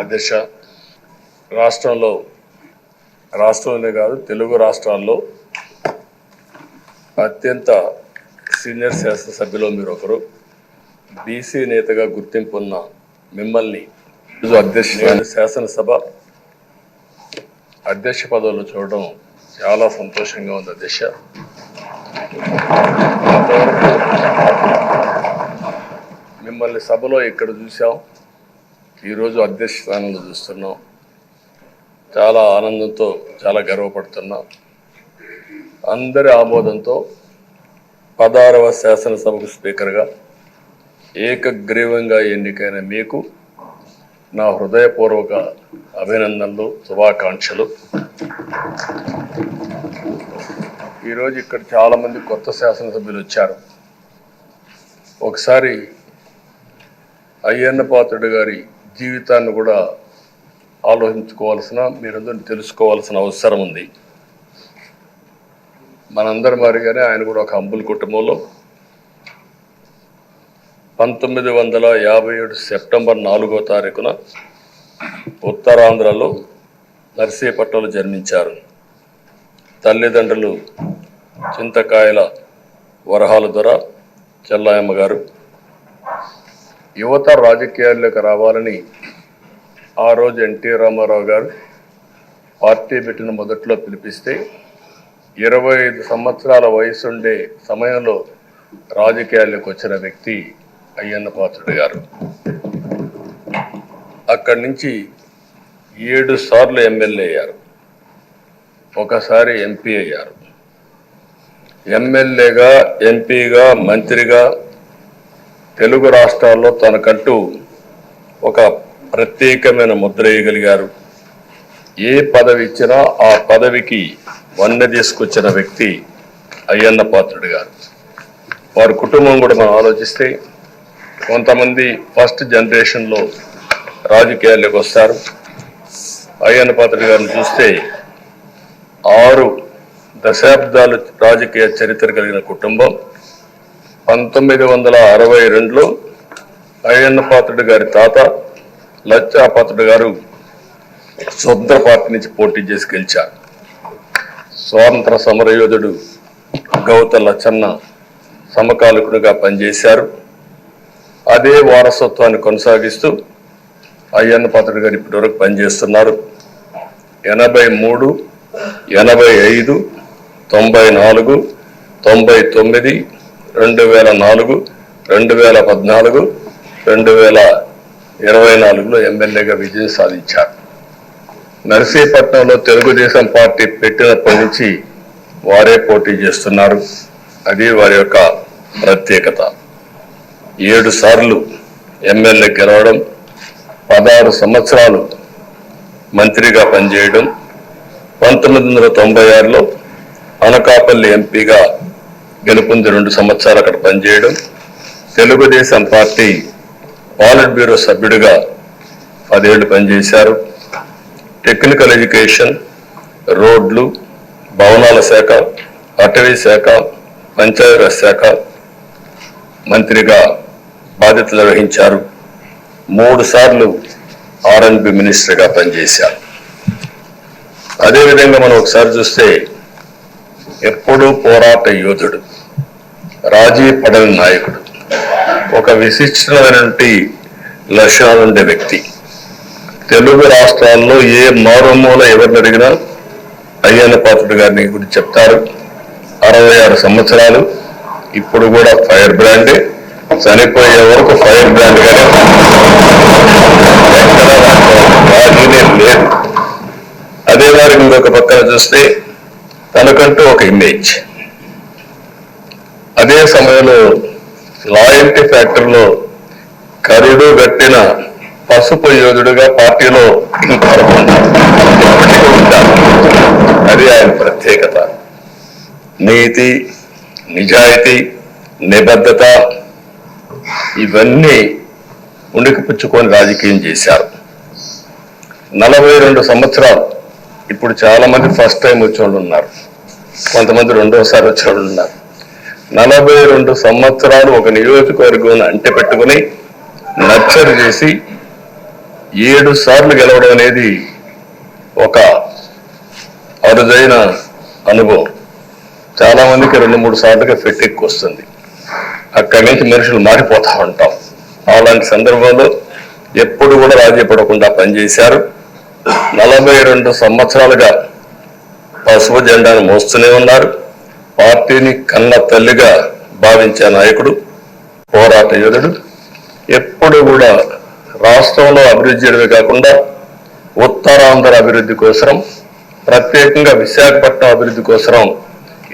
అధ్యక్ష రాష్ట్రంలో రాష్ట్రంలోనే కాదు తెలుగు రాష్ట్రాల్లో అత్యంత సీనియర్ శాసనసభ్యులు మీరు ఒకరు బీసీ నేతగా గుర్తింపు ఉన్న మిమ్మల్ని అధ్యక్ష శాసనసభ అధ్యక్ష పదవులు చూడడం చాలా సంతోషంగా ఉంది అధ్యక్ష. మిమ్మల్ని సభలో ఇక్కడ చూసాం? ఈరోజు అధ్యక్ష స్థానంలో చూస్తున్నాం. చాలా ఆనందంతో చాలా గర్వపడుతున్నాం. అందరి ఆమోదంతో పదహారవ శాసనసభకు స్పీకర్గా ఏకగ్రీవంగా ఎన్నికైన మీకు నా హృదయపూర్వక అభినందనలు శుభాకాంక్షలు. ఈరోజు ఇక్కడ చాలామంది కొత్త శాసనసభ్యులు వచ్చారు. ఒకసారి అయ్యన్న పాత్రుడు గారి జీవితాన్ని కూడా ఆలోచించుకోవాల్సిన మీరందరూ తెలుసుకోవాల్సిన అవసరం ఉంది. మనందరి మారిగానే ఆయన కూడా ఒక అంబుల్ కుటుంబంలో. పంతొమ్మిది వందల యాభై ఏడు సెప్టెంబర్ నాలుగో తారీఖున ఉత్తరాంధ్రలో నర్సీపట్నంలో జన్మించారు. తల్లిదండ్రులు చింతకాయల వరహాల దొర చెల్లాయమ్మ గారు యువత రాజకీయాల్లోకి రావాలని ఆ రోజు ఎన్టీ రామారావు గారు పార్టీ పెట్టిన మొదట్లో పిలిపిస్తే ఇరవై ఐదు సంవత్సరాల వయసుండే సమయంలో రాజకీయాల్లోకి వచ్చిన వ్యక్తి అయ్యన్న పాత్రుడు గారు. అక్కడి నుంచి ఏడు సార్లు ఎమ్మెల్యే అయ్యారు. ఒకసారి ఎంపీ అయ్యారు. ఎమ్మెల్యేగా ఎంపీగా మంత్రిగా తెలుగు రాష్ట్రాల్లో తనకంటూ ఒక ప్రత్యేకమైన ముద్ర వేయగలిగారు. ఏ పదవి ఇచ్చినా ఆ పదవికి వన్నె తీసుకొచ్చిన వ్యక్తి అయ్యన్న పాత్రుడు గారు. వారి కుటుంబం కూడా మనం ఆలోచిస్తే కొంతమంది ఫస్ట్ జనరేషన్లో రాజకీయాల్లోకి వస్తారు. అయ్యన్న పాత్రుడు గారిని చూస్తే ఆరు దశాబ్దాలు రాజకీయ చరిత్ర కలిగిన కుటుంబం పంతొమ్మిది వందల అరవై రెండులో అయ్యన్న పాత్రుడు గారి తాత లచ్చా పాత్రుడు గారు స్వతంత్ర పార్టీ నుంచి పోటీ చేసి గెలిచారు. స్వాతంత్ర సమరయోధుడు గౌత లచ్చన్న సమకాలికుడుగా పనిచేశారు. అదే వారసత్వాన్ని కొనసాగిస్తూ అయ్యన్న పాత్రుడు గారు ఇప్పటివరకు పనిచేస్తున్నారు. ఎనభై మూడు ఎనభై ఐదు తొంభై నాలుగు తొంభై తొమ్మిది రెండు వేల నాలుగు రెండు వేల పద్నాలుగు రెండు వేల ఇరవై నాలుగులో ఎమ్మెల్యేగా విజయం సాధించారు. నర్సీపట్నంలో తెలుగుదేశం పార్టీ పెట్టినప్పటి నుంచి వారే పోటీ చేస్తున్నారు. అది వారి యొక్క ప్రత్యేకత. ఏడు సార్లు ఎమ్మెల్యే గెలవడం పదహారు సంవత్సరాలు మంత్రిగా పనిచేయడం పంతొమ్మిది వందల తొంభై ఆరులో అనకాపల్లి ఎంపీగా గెలుపొంది రెండు సంవత్సరాలు అక్కడ పనిచేయడం తెలుగుదేశం పార్టీ పాలిట్ బ్యూరో సభ్యుడిగా పదేళ్ళు పనిచేశారు. టెక్నికల్ ఎడ్యుకేషన్ రోడ్లు భవనాల శాఖ అటవీ శాఖ పంచాయతీరాజ్ శాఖ మంత్రిగా బాధ్యతలు వహించారు. మూడు సార్లు ఆర్ఎన్బి మినిస్టర్గా పనిచేశారు. అదేవిధంగా మనం ఒకసారి చూస్తే ఎప్పుడూ పోరాట యోధుడు. రాజీ పడని నాయకుడు ఒక విశిష్టమైనటువంటి లక్షణాలు ఉండే వ్యక్తి. తెలుగు రాష్ట్రాల్లో ఏ మారుమూల ఎవరిని అడిగినా అయ్యన్న పాత్రుడు గారిని గురించి చెప్తారు. అరవై ఆరు సంవత్సరాలు ఇప్పుడు కూడా ఫైర్ బ్రాండే చనిపోయే వరకు ఫైర్ బ్రాండ్ గానే. రాజీనే లేదు. అదే వారికి ఇంకొక పక్కన చూస్తే తనకంటూ ఒక ఇమేజ్. అదే సమయంలో లాయల్టీ ఫ్యాక్టరీలో కరుడు గట్టిన పసుపు యోధుడుగా పార్టీలో అది ఆయన ప్రత్యేకత. నీతి నిజాయితీ నిబద్ధత ఇవన్నీ ఉణికిపుచ్చుకొని రాజకీయం చేశారు. నలభై రెండు సంవత్సరాలు ఇప్పుడు చాలామంది ఫస్ట్ టైం వచ్చేవాళ్ళు ఉన్నారు కొంతమంది రెండోసారి వచ్చేవాళ్ళు ఉన్నారు నలభై రెండు సంవత్సరాలు ఒక నియోజకవర్గం అంటె పెట్టుకుని నచ్చరు చేసి ఏడు సార్లు గెలవడం అనేది ఒక అరుదైన అనుభవం. చాలా మందికి రెండు మూడు సార్లుగా ఫెట్టెక్కి వస్తుంది అక్కడి నుంచి మనుషులు మారిపోతా ఉంటాం. అలాంటి సందర్భంలో ఎప్పుడు కూడా రాజీ పడకుండా పనిచేశారు. నలభై రెండు సంవత్సరాలుగా పసుపు జెండాను మోస్తూనే ఉన్నారు. పార్టీని కన్న తల్లిగా భావించే నాయకుడు పోరాట యోధుడు. ఎప్పుడు కూడా రాష్ట్రంలో అభివృద్ధి చేయడమే కాకుండా ఉత్తరాంధ్ర అభివృద్ధి కోసం ప్రత్యేకంగా విశాఖపట్నం అభివృద్ధి కోసం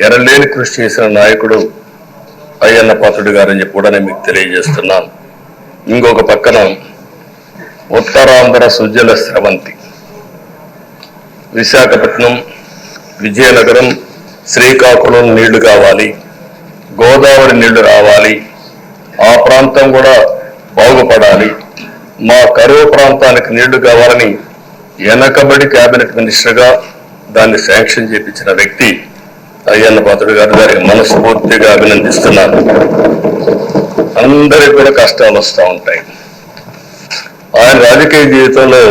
ఎనలేని కృషి చేసిన నాయకుడు అయ్యన్న పాత్రుడు గారని చెప్పి కూడా నేను మీకు తెలియజేస్తున్నాను. ఇంకొక పక్కన ఉత్తరాంధ్ర సుజల స్రవంతి. విశాఖపట్నం విజయనగరం శ్రీకాకుళం నీళ్ళు కావాలి గోదావరి నీళ్ళు రావాలి ఆ ప్రాంతం కూడా బాగుపడాలి. మా కరువు ప్రాంతానికి నీళ్ళు కావాలని వెనకబడి కేబినెట్ మినిస్టర్గా దాన్ని శాంక్షన్ చేపించిన వ్యక్తి అయ్యన్న పాత్రుడు గారు గారికి మనస్ఫూర్తిగా అభినందిస్తున్నాను. అందరికి కూడా కష్టాలు వస్తూ ఉంటాయి. ఆయన రాజకీయ జీవితంలో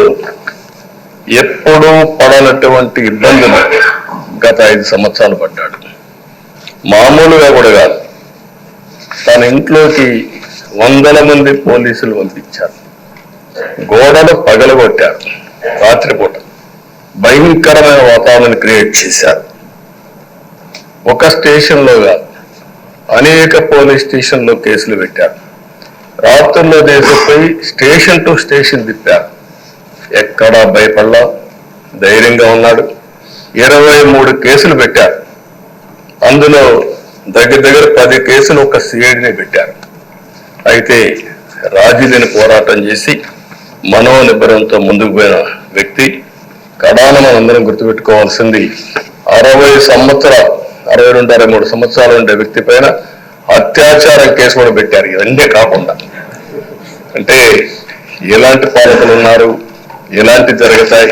ఎప్పుడూ పడనటువంటి ఇబ్బందులు గత ఐదు సంవత్సరాలు పడ్డాడు. మామూలుగా కూడా కాదు. తన ఇంట్లోకి వందల మంది పోలీసులు పంపించారు. గోడలు పగలగొట్టారు. రాత్రిపూట భయంకరమైన వాతావరణం క్రియేట్ చేశారు. ఒక స్టేషన్లో కాదు అనేక పోలీస్ స్టేషన్లో కేసులు పెట్టారు. రాత్రుల్లో దేశపోయి స్టేషన్ టు స్టేషన్ తిప్పారు. ఎక్కడా భయపడలా ధైర్యంగా ఉన్నాడు. ఇరవై మూడు కేసులు పెట్టారు అందులో దగ్గర దగ్గర పది కేసులు ఒక సిఐడిని పెట్టారు. అయితే రాజీలేని పోరాటం చేసి మనోనిబ్బరంతో ముందుకు పోయిన వ్యక్తి కడాన మనందరం గుర్తుపెట్టుకోవాల్సింది అరవై సంవత్సరాలు అరవై రెండు అరవై మూడు సంవత్సరాలు ఉండే వ్యక్తి పైన అత్యాచారం కేసు కూడా పెట్టారు. ఇవన్నీ కాకుండా. అంటే ఎలాంటి పాలకులు ఉన్నారు ఎలాంటి జరుగుతాయి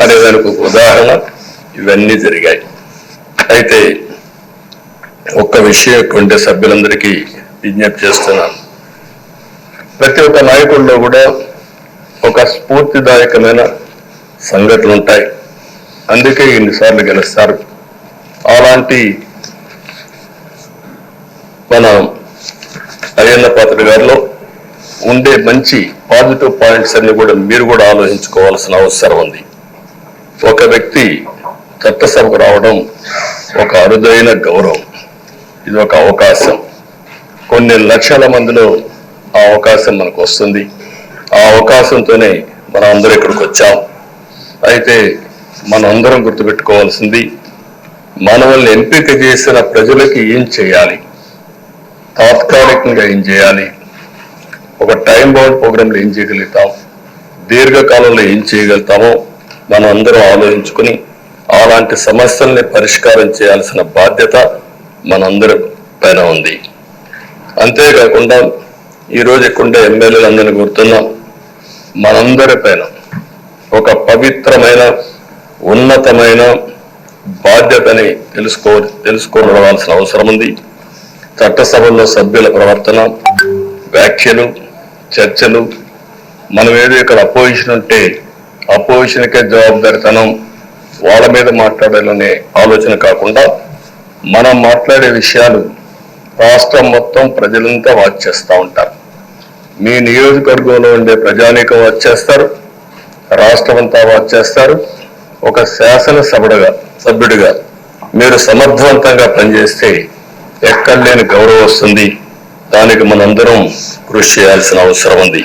అనే దానికి ఒక ఉదాహరణ ఇవన్నీ జరిగాయి. అయితే ఒక్క విషయం ఉండే సభ్యులందరికీ విజ్ఞప్తి చేస్తున్నాను. ప్రతి ఒక్క నాయకుల్లో కూడా ఒక స్ఫూర్తిదాయకమైన సంఘటనలు ఉంటాయి. అందుకే ఇన్నిసార్లు గెలుస్తారు. అలాంటి మన అయ్యన్న పాత్ర గారిలో ఉండే మంచి పాజిటివ్ పాయింట్స్ అన్ని కూడా మీరు కూడా ఆలోచించుకోవాల్సిన అవసరం ఉంది. ఒక వ్యక్తి చట్టసభకు రావడం ఒక అరుదైన గౌరవం. ఇది ఒక అవకాశం. కొన్ని లక్షల మందిలో ఆ అవకాశం మనకు వస్తుంది. ఆ అవకాశంతోనే మనం అందరూ ఇక్కడికి వచ్చాం. అయితే మనం అందరం గుర్తుపెట్టుకోవాల్సింది మనల్ని ఎంపిక చేసిన ప్రజలకి ఏం చేయాలి? తాత్కాలికంగా ఏం చేయాలి? ఒక టైం బౌండ్ ప్రోగ్రాంలో ఏం చేయగలుగుతాం? దీర్ఘకాలంలో ఏం చేయగలుగుతామో మనం అందరం ఆలోచించుకుని అలాంటి సమస్యల్ని పరిష్కారం చేయాల్సిన బాధ్యత మనందరి పైన ఉంది. అంతేకాకుండా ఈరోజు ఇక్కడ ఎమ్మెల్యేలందరినీ గుర్తున్నాం. మనందరి పైన ఒక పవిత్రమైన ఉన్నతమైన బాధ్యతని తెలుసుకో తెలుసుకోవాల్సిన అవసరం ఉంది. చట్టసభల్లో సభ్యుల ప్రవర్తన వ్యాఖ్యలు చర్చలు మనం ఏదో ఇక్కడ అపోజిషన్ ఉంటే అపోజిషన్కే జవాబుదారితనం వాళ్ళ మీద మాట్లాడాలనే ఆలోచన కాకుండా మనం మాట్లాడే విషయాలు రాష్ట్రం మొత్తం ప్రజలంతా వాచ్ చేస్తూ ఉంటారు. మీ నియోజకవర్గంలో ఉండే ప్రజానీకం వాచ్ చేస్తారు. రాష్ట్రం అంతా వాచ్ చేస్తారు. ఒక శాసనసభుడుగా సభ్యుడిగా మీరు సమర్థవంతంగా పనిచేస్తే ఎక్కడ లేని గౌరవం వస్తుంది. దానికి మనందరం కృషి చేయాల్సిన అవసరం ఉంది.